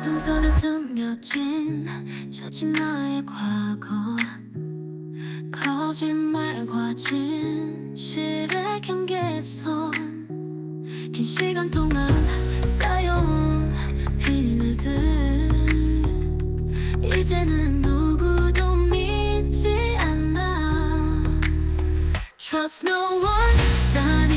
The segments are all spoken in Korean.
어떤 선에 숨겨진 젖은 나의 과거. 거짓말과 진실의 경계선. 긴 시간 동안 쌓여온 비밀들. 이제는 누구도 믿지 않아. Trust no one.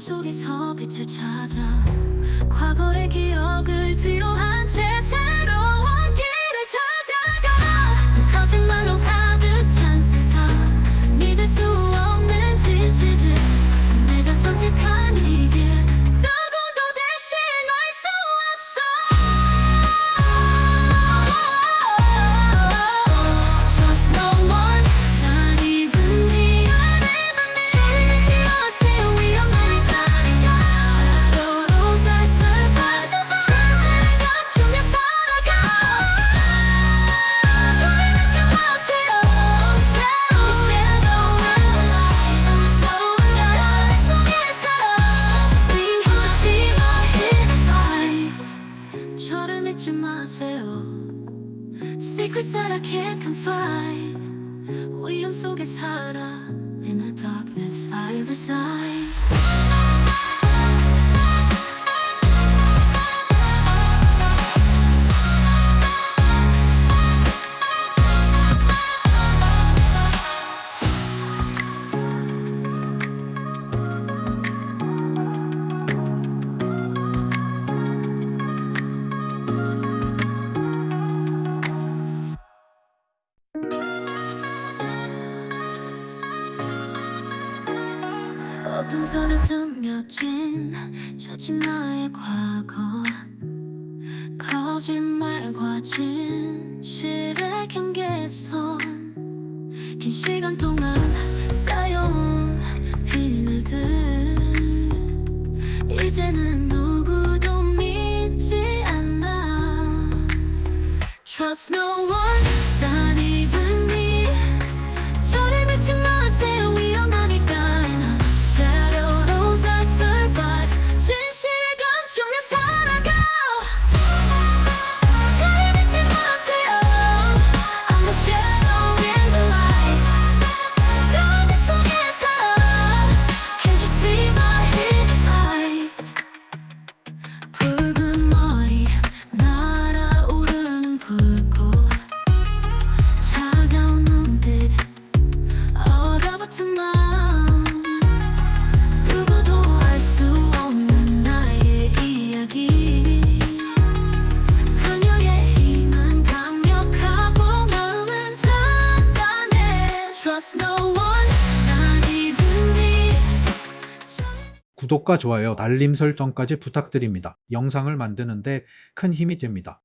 속에서 빛을 찾아 과거의 기억을 뒤로 한채 secrets that I can't confide. 위험 gets harder In the darkness I reside. 어둠 속에 숨겨진 젖은 나의 과거. 거짓말과 진실의 경계선. 긴 시간 동안 쌓여온 비밀들 이제는 누구도 믿지 않아. Trust no one. 구독과 좋아요, 알림 설정까지 부탁드립니다. 영상을 만드는데 큰 힘이 됩니다.